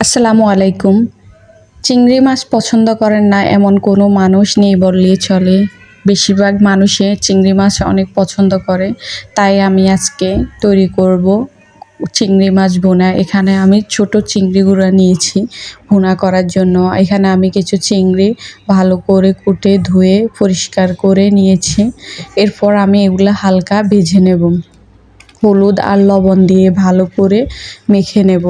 আসসালামু আলাইকুম। চিংড়ি মাছ পছন্দ করেন না এমন কোনো মানুষ নেই বললেই চলে। বেশিরভাগ মানুষে চিংড়ি মাছ অনেক পছন্দ করে। তাই আমি আজকে তৈরি করব চিংড়ি মাছ ভুনা। এখানে আমি ছোট চিংড়িগুলো নিয়েছি ভুনা করার জন্য। এখানে আমি কিছু চিংড়ি ভালো করে কুটে, ধুয়ে, পরিষ্কার করে নিয়েছি। এরপর আমি এগুলো হালকা ভেজে নেব। হলুদ আর লবণ দিয়ে ভালো করে মেখে নেব।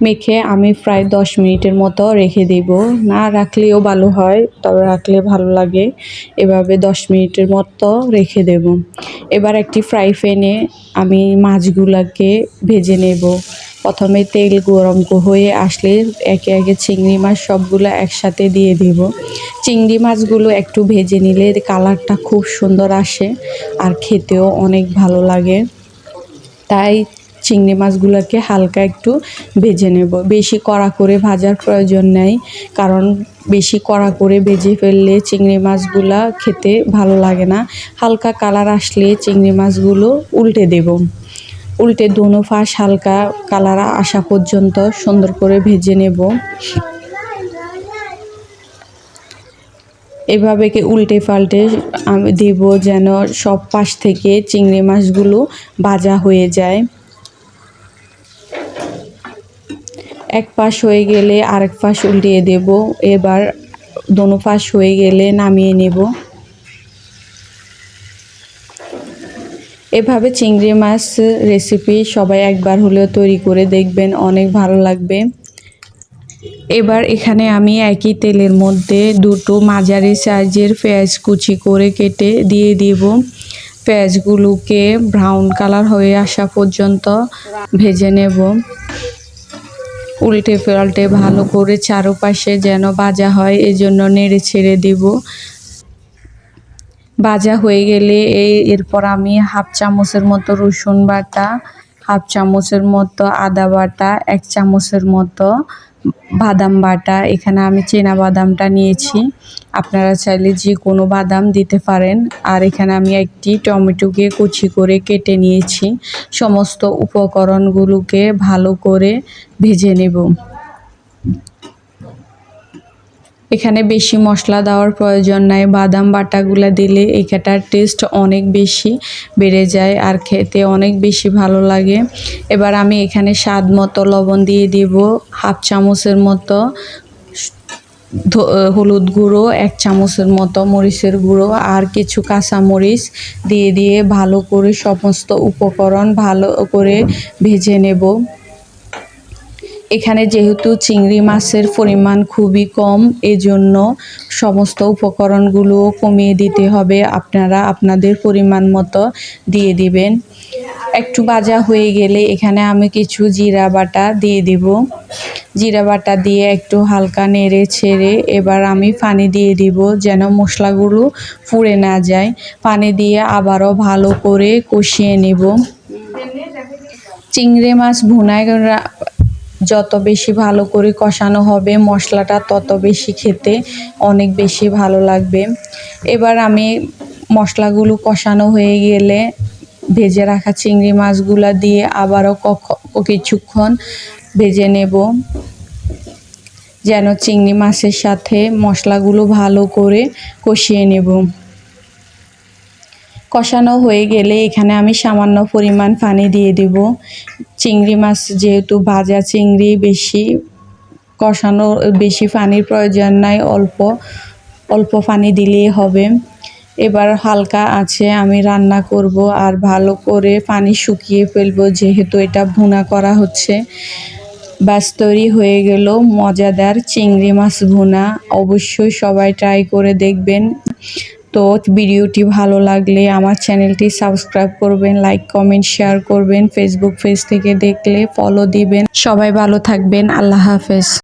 মেখে আমি প্রায় দশ মিনিটের মতো রেখে দেব। না রাখলেও ভালো হয়, তবে রাখলে ভালো লাগে। এভাবে দশ মিনিটের মতো রেখে দেব। এবার একটি ফ্রাই প্যানে আমি মাছগুলোকে ভেজে নেব। প্রথমে তেল গরম হয়ে আসলে একে একে চিংড়ি মাছ সবগুলো একসাথে দিয়ে দিব। চিংড়ি মাছগুলো একটু ভেজে নিলে কালারটা খুব সুন্দর আসে আর খেতেও অনেক ভালো লাগে। তাই চিংড়ি মাছগুলোকে হালকা একটু ভেজে নেব। বেশি কড়া করে ভাজার প্রয়োজন নেই, কারণ বেশি কড়া করে ভেজে ফেললে চিংড়ি মাছগুলা খেতে ভালো লাগে না। হালকা কালার আসলে চিংড়ি মাছগুলো উল্টে দেব। উল্টে দুনো ফাঁস হালকা কালার আসা পর্যন্ত সুন্দর করে ভেজে নেব। এভাবে কি উল্টে পাল্টে আমি দেব যেন সব পাশ থেকে চিংড়ি মাছগুলো ভাজা হয়ে যায়। এক পাশ হয়ে গেলে আরেক পাশ উল্টিয়ে দেব। এবার দোনো পাশ হয়ে গেলে নামিয়ে নেব। এভাবে চিংড়ি মাছ রেসিপি সবাই একবার হলেও তৈরি করে দেখবেন, অনেক ভালো লাগবে। এবার এখানে আমি একই তেলের মধ্যে দুটো মাঝারি সাইজের পেঁয়াজ কুচি করে কেটে দিয়ে দিব। পেঁয়াজগুলোকে ব্রাউন কালার হয়ে আসা পর্যন্ত ভেজে নেব। উল্টে পাল্টে ভালো করে চারোপাশে যেন বাজা হয়, এজন্য নেড়ে ছেড়ে দিব। বাজা হয়ে গেলে এই এরপর আমি হাফ চামচের মতো রসুন বাটা হাফ চামচের মতো আদা বাটা, এক চামচের মতো বাদাম বাটা। এখানে আমি চেনা বাদামটা নিয়েছি। আপনারা চাইলে যে কোনো বাদাম দিতে পারেন। আর এখানে আমি একটি টমেটোকে কুচি করে কেটে নিয়েছি। সমস্ত উপকরণগুলোকে ভালো করে ভেজে নেব। এখানে বেশি মশলা দেওয়ার প্রয়োজন নাই। বাদাম বাটাগুলো দিলে এখানটার টেস্ট অনেক বেশি বেড়ে যায় আর খেতে অনেক বেশি ভালো লাগে। এবার আমি এখানে স্বাদ মতো লবণ দিয়ে দিব, হাফ চামচের মতো হলুদ গুঁড়ো, এক চামচের মতো মরিচের গুঁড়ো আর কিছু কাঁচা মরিচ দিয়ে দিয়ে ভালো করে সমস্ত উপকরণ ভালো করে ভেজে নেব। এখানে যেহেতু চিংড়ি মাছের পরিমাণ খুবই কম, এজন্য সমস্ত উপকরণগুলো কমিয়ে দিতে হবে। আপনারা আপনাদের পরিমাণ মতো দিয়ে দিবেন। একটু ভাজা হয়ে গেলে এখানে আমি কিছু জিরা বাটা দিয়ে দিব। জিরা বাটা দিয়ে একটু হালকা নেড়ে ছেড়ে এবার আমি পানি দিয়ে দিব যেন মশলাগুলো পুড়ে না যায়। পানি দিয়ে আবারও ভালো করে কষিয়ে নেব। চিংড়ি মাছ ভুনায় যত বেশি ভালো করে কষানো হবে মশলাটা, তত বেশি খেতে অনেক বেশি ভালো লাগবে। এবার আমি মশলাগুলো কষানো হয়ে গেলে ভেজে রাখা চিংড়ি মাছগুলা দিয়ে আবারও কিছুক্ষণ ভেজে নেব। যেন চিংড়ি মাছের সাথে মশলাগুলো ভালো করে কষিয়ে নেব। কষানো হয়ে গেলে এখানে আমি সামান্য পরিমাণ পানি দিয়ে দেব। চিংড়ি মাছ যেহেতু ভাজা চিংড়ি, বেশি কষানো, বেশি পানির প্রয়োজন নাই, অল্প অল্প পানি দিলেই হবে। এবার হালকা আছে, আমি রান্না করব আর ভালো করে পানি শুকিয়ে ফেলব যেহেতু এটা ভুনা করা হচ্ছে। ব্যাস, তৈরি হয়ে গেল মজাদার চিংড়ি মাছ ভুনা। অবশ্যই সবাই ট্রাই করে দেখবেন। তো ভিডিওটি ভালো লাগলে আমার চ্যানেলটি সাবস্ক্রাইব করবেন, লাইক, কমেন্ট, শেয়ার করবেন ফেসবুক পেজ থেকে দেখলে ফলো দিবেন। সবাই ভালো থাকবেন, আল্লাহ হাফেজ।